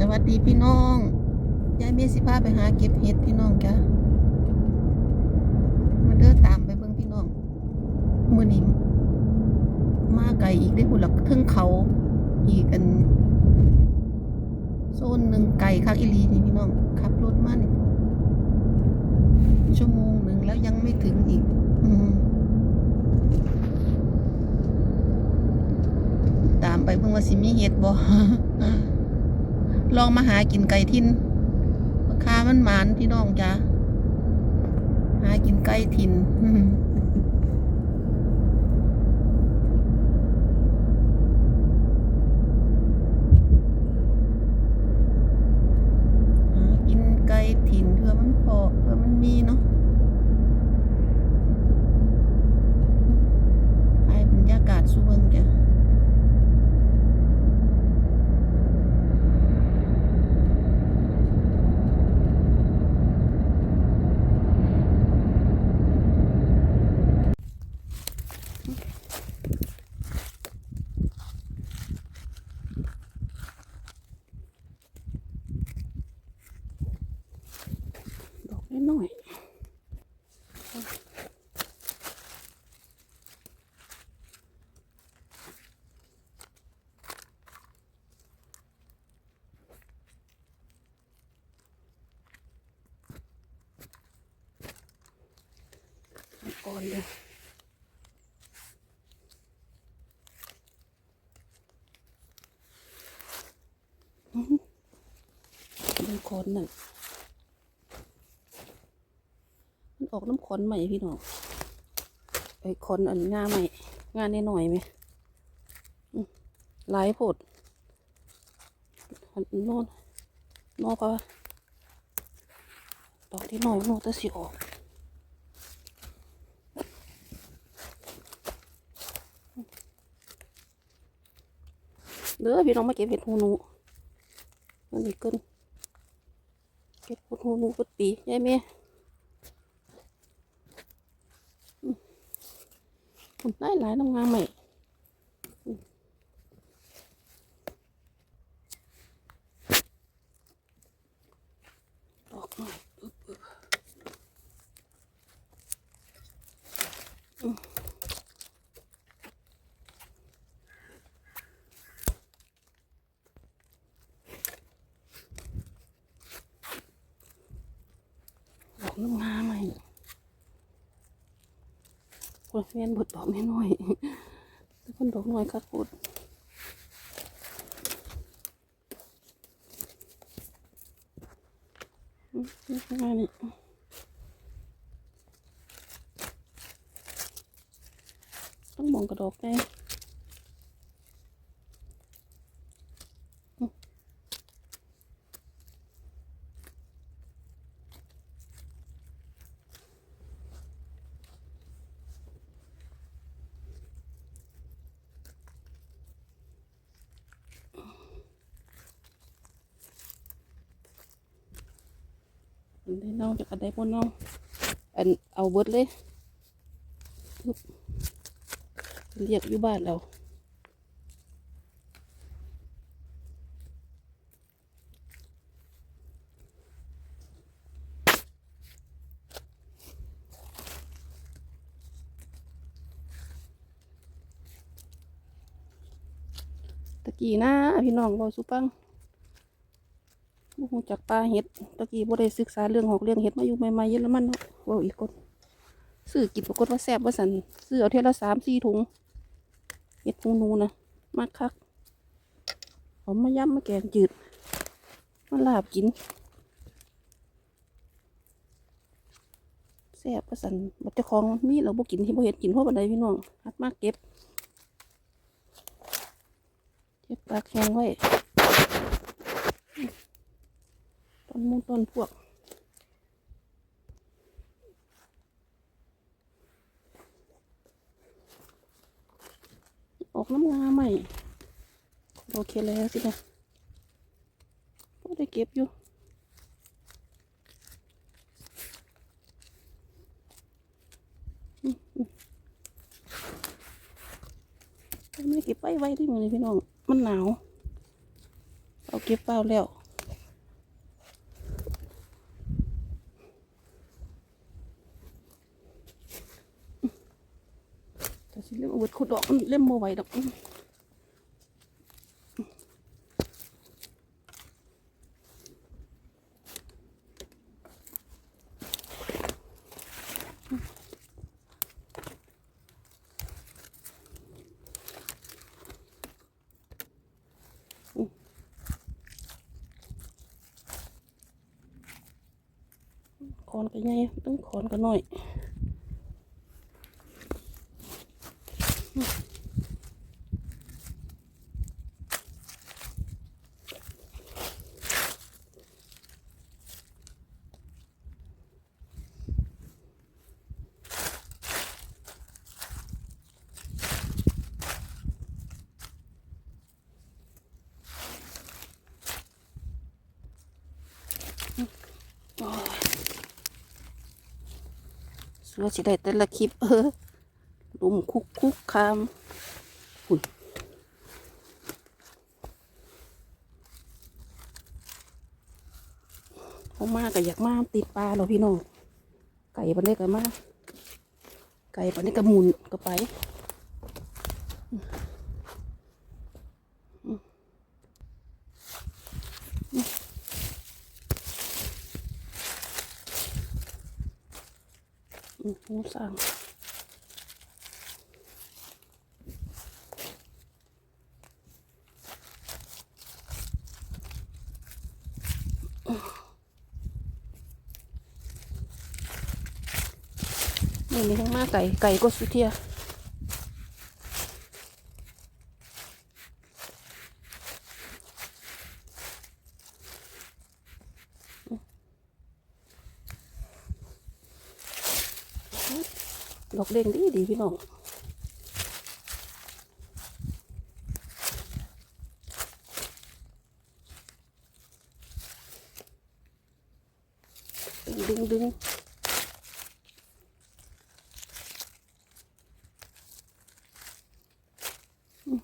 สวัสดีพี่น้อง ยายเมสิพาไปหาเก็บเห็ดพี่น้องจ้ะมาเดินตามไปเบิ่งพี่น้อง มือนี้มาไกลอีกได้พุ่นละถึงเขาอีกอันโซนหนึ่งไก่คักอีหลีนี่พี่น้องขับรถมานี่ชั่วโมงหนึ่งแล้วยังไม่ถึงอีก อืตามไปเบิ่งว่าสิมีเห็ดบ่ ลองมาหากินไก่ทินราคามันหมานพี่น้องจ้าหากินไก่ทิน หากินไก่ถิ่นเพื่อมันพอเพื่อมันมีเนาะให้บรรยากาศสุเบิงจ้ะ ดอกน้อยๆก่อนเลยอื้อหือ ดูโคนนึ่งมันออกน้ำขนใหม่พี่น้องไอ้ขนอันงาใหม่งานน้อยไหมหลายโพดอันโน่นนอกก็ดอกที่หน้อยโน่นจะสิออกเด้อพี่น้องมาเก็บเห็ดหูหนูมันนี่เกิน เก็บเห็ดหูหนูกุดปียายเมย์ผมได้หลายน้ำงามใหม่ดอกหน่อยอึ๊บอึ๊บ อืมาใหม่คนเวียนบดดอกไม่น้อยแต่คนดอกน้อยคักโคตรอืมนี่ข้างหน้านี่ต้องมองกระดอกได้ ได้เน่าจากอันใดบนเน่าอันเอาเบิดเลยเรียกอยู่บ้านเราตะกี้นะพี่น้องเราสุปัง หูจักปลาเห็ดตะกี้บ่ได้ศึกษาเรื่องหอกเรื่องเห็ดมาอยู่ใหม่ๆเยอะแล้วมันเนาะเว้อีกคนซื้อกินปรากฏว่าแซ่บว่าสันซื้อเอาเท่าละสามสี่ถุงเห็ดหูหนูนะมากคักเอามาย่ำมาแกงจืดมาลาบกินแซ่บว่าสันบัดเจ้าของมีเราบ่กินที่บ่เห็ดกินเพราะบันไดพี่น้องหัดมากเก็บเก็บปลาแข็งไว้ ต้นมูต้นพวก ออกน้ำงาใหม่ โอเคแล้วสินะก็ได้เก็บอยู่ไม่เก็บไปไว้ที่มือพี่น้อง มันหนาว เอาเก็บเปล่าแล้ว ขุดดอกมันเล่มโมไหวดอกขอนก็ใหญ่ต้องขอนก็น้อย โอ้ย สัวสิได้แต่ละคลิป เออลุมคุกคุกคามหุ่นเขามาก็อยากมาติดปลาเราพี่น้องไก่ปันนี้ก็มาไก่ปันนี้ก็หมุนก็ไป อืม หมูสั่งนี่มีทั้งมาไก่ไก่ก็สุเทียดอก เด้งดีดีพี่น้องดึงดึงอืม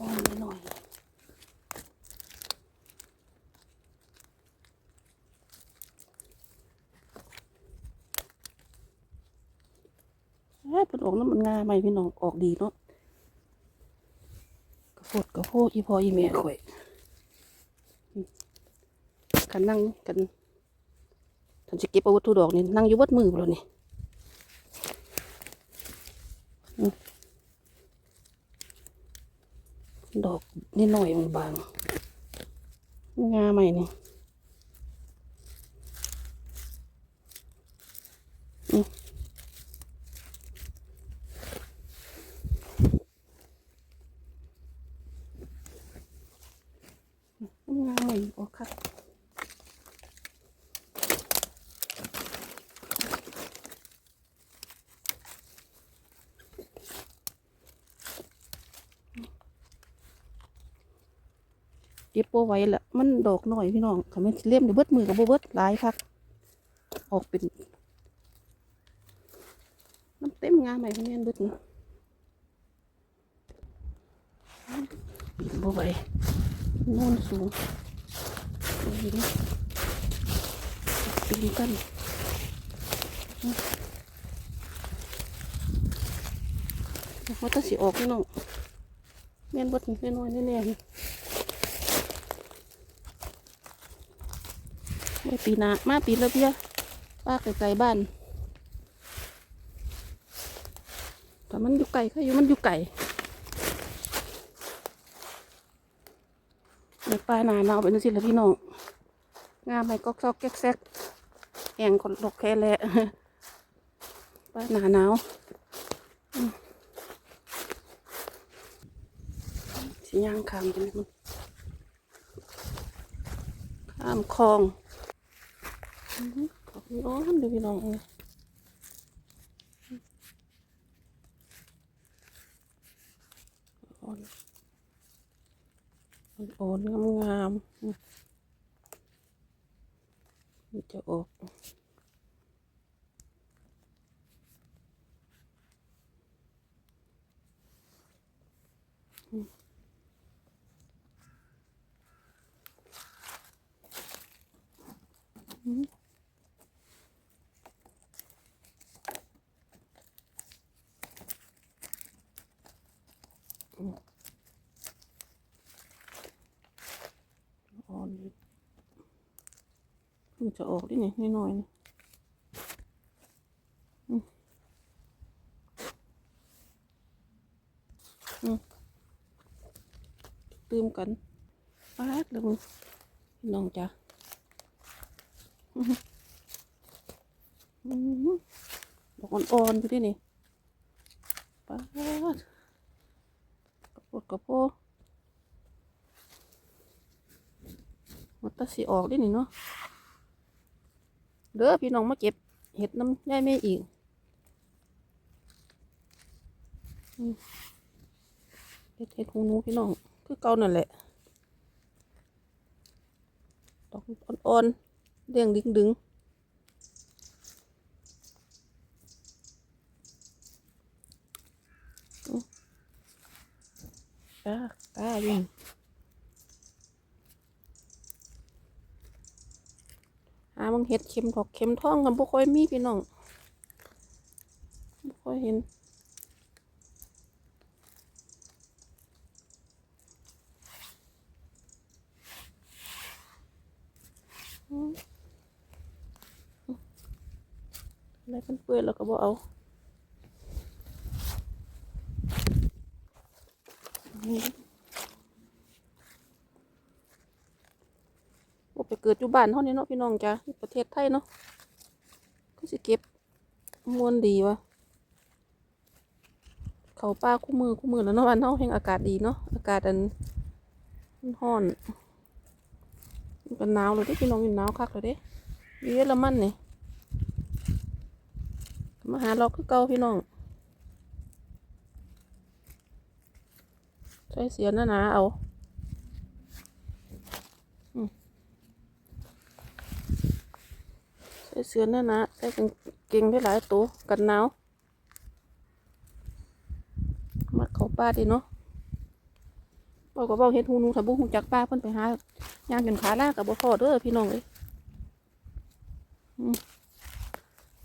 อืม อ่อนๆหน่อยเอ้ยเป็นออกน้ำมันงาใหมพี่น้องออกดีเนาะกระโพดกระโพดอีพออีแม่ข่อยกันนั่งกันทันจะเก็บเอาวัตถุดอกนี่นั่งอยู่วัดมือแล้วนี่ม ดอกนี่หน่อยบางๆงาใหม่นี่อืม งามเลยโอ้ค่ะเก็ บโปไว้ละมันดอกหน่อยพี่น้องเขาไม่เล่มเดี๋ยวเบิดมือกับโบเบิดหลายคักออกเป็นน้ำเต็มงามใหม่พี่เนี่ยเบิดนี่โบไว้โน่นสูงดูดิปีนกันเขาจะสีออกนี่น้องแม่นบดนี่น้อยๆแน่ๆ ไม่ปีนามาปีละเพียป้าไกลๆบ้านแต่มันอยู่ไกลก็อยู่มันอยู่ไกลในป่านาหนาวเป็นจังสิละพี่น้องงามไปก็ซอกแก๊กแซกแหงคนดอกแค่แหละป่าหนาหนาวสิย่างข้ามกันมันข้ามคลอง ขอบคุณอ้อนดูพี่น้องเองอ่อนอ่อนงามๆมจะออก อนอยู่เพิ่งจะออกดินี่น้อยๆนี่อืมอืมตื่มกันปาดแล้วมึงน้องจ้ะดอกอ่อนๆอยู่ดินี่ปาดกระโปดกระโปด มันตะสีออกได้นี่เนาะเด้อพี่น้องมาเก็บเห็ดน้ำย่ายแม่อีกเห็ดเห็ดหูนูพี่น้อง คือเก่านั่นแหละ ดอกอ่อนๆเรียงดึงดึงก้าก้ายู่ หามึงเห็ดเข็มถอกเข็มท่องกันบ่ค่อยมีพี่น้องบ่ค่อยเห็นอะไรเป็นเปื่อยแล้วก็บ่เอาอืม บ่ไปเกิดอยู่บ้านเท่านี้เนาะพี่น้องจ้ะประเทศไทยเนาะก็สิเก็บมวนดีวะเขาป้าคู่มือคู่มือแล้วเนาะวันเนาะแห่งอากาศดีเนาะอากาศอันมันร้อนมันหนาวเลยเด้พี่น้องอยู่หนาวคักเลยเด้อยู่เยอรมันนี่มาหาเราคือเก่าพี่น้องใช้เสียหน้าหนาเอา ใส่เสื้อหน้าหนาใส่กางเกงได้หลายตัวกันหนาวมัดเขาป้าดีเนาะบอกก็บอกเฮ็ดหูนูถ้าบุหูจักป้าเพิ่นไปหาย่างจนขาลากกับบ่พอเด้อพี่น้องเอ้ย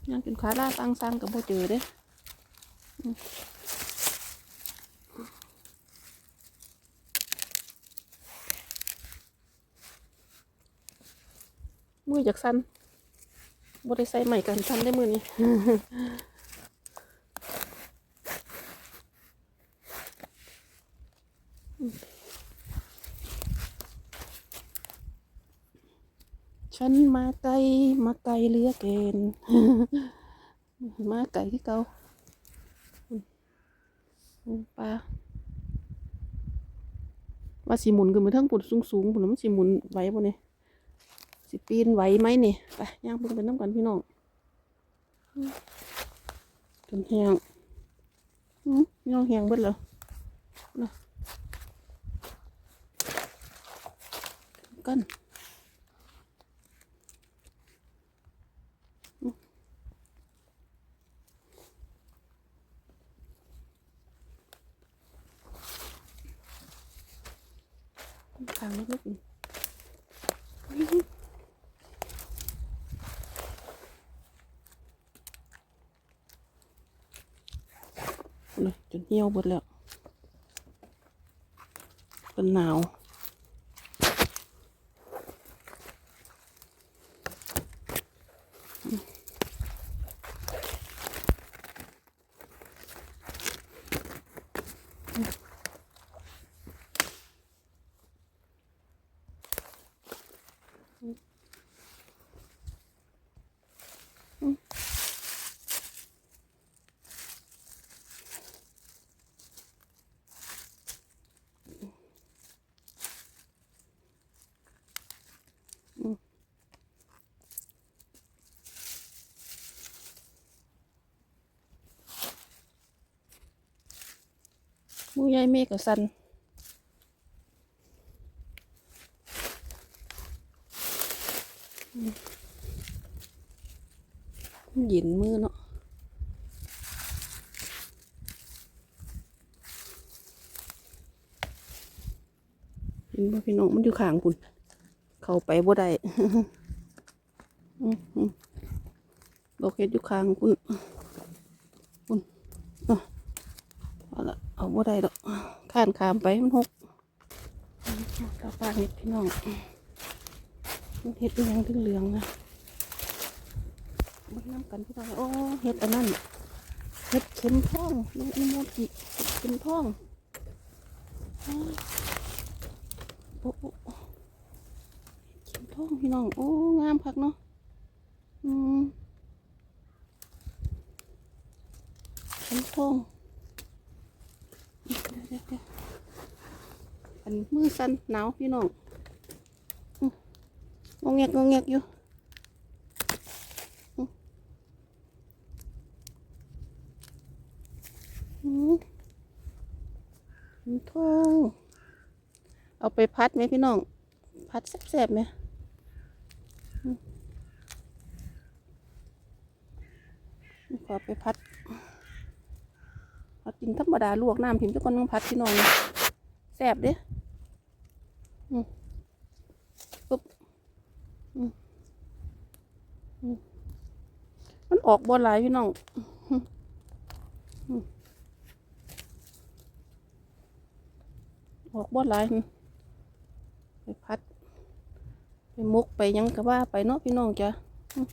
ย่างจนขาลากตั้งซังกับบ่เจอเด้อืมมือจากสั้น บ่ได้ใส่ใหม่กันทันได้มือนี้ฉันมาไกลมาไกลเลือเกินมาไกลที่เก่าปลาว่าสิหมุนขึ้นไปทั้งปุ่นสูงๆปุ่นมันสิหมุนไหวบ่เนี่ย สิปีนไหวไหมนี่ไปย่างเพิ่งไปน้ำกันพี่น้องจนแห้งพี่น้องแห้งเบิดแล้วกันทางเล็กๆนี่ เลยจนเหี่ยวหมดแล้วเป็นหนาว มือยายเมฆกับสันเย็นมือเนาะนบ่พี่น้องมันอยู่ข้างคุณเข้าไปบ่ได้อืมอืมดอกเห็ดอยู่ข้างคุณคุณอะเอาละ เอาบ่ได้ดอกข้านขามไปมันหกตาปาเห็ดพี่น้องมันเห็ดเป็นยังถึงเหลืองนะมันน้ำกันพี่น้องโอ้เห็ดอันนั้นเห็ดเข็มทองลูกนิโมจิเห็ดเข็มทองอ้าวโอ้โอ้เข็มทองพี่น้องโอ้งามคักเนาะอืมเข็มทองเดี๋ยวเดี๋ยวเดี๋ยว อันมือสั่นหนาวพี่น้องอืมงงแงกงงแงกอยู่อืมทองเอาไปพัดไหมพี่น้อง พัดแซ่บๆไหมขอไปพัด พัดกินธรรมดาลวกน้ำพิมพ์ทุกคนต้องพัดพี่น้องแซ่บเด้ปุ๊บมันออกบอหลายพี่น้องออกบ่หลายไปพัด ไปมุกไปยังก็ว่าไปเนาะพี่น้องจ้ะอืม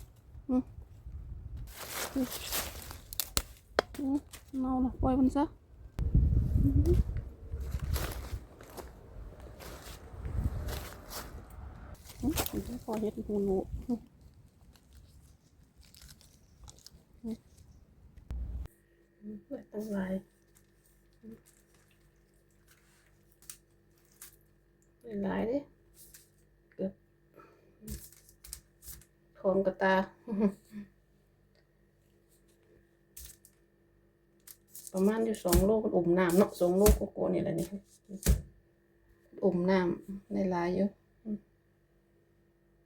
อืมอืม เมาละปล่อยมันซะอืมอืมเดี๋ยวพอเฮ็ดหูหนูอืมอืมอืมเพื่อตั้งหลายหลายเด้เกือบทองกระตา ประมาณอยู่สองโลกอุ่มน้ำเนาะสองโลกโกๆนี่แหละนี่อุ่มน้ำได้หลายอยู่อืม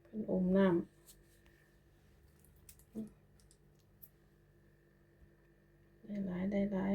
เป็นอมน้ำได้หลายได้หลาย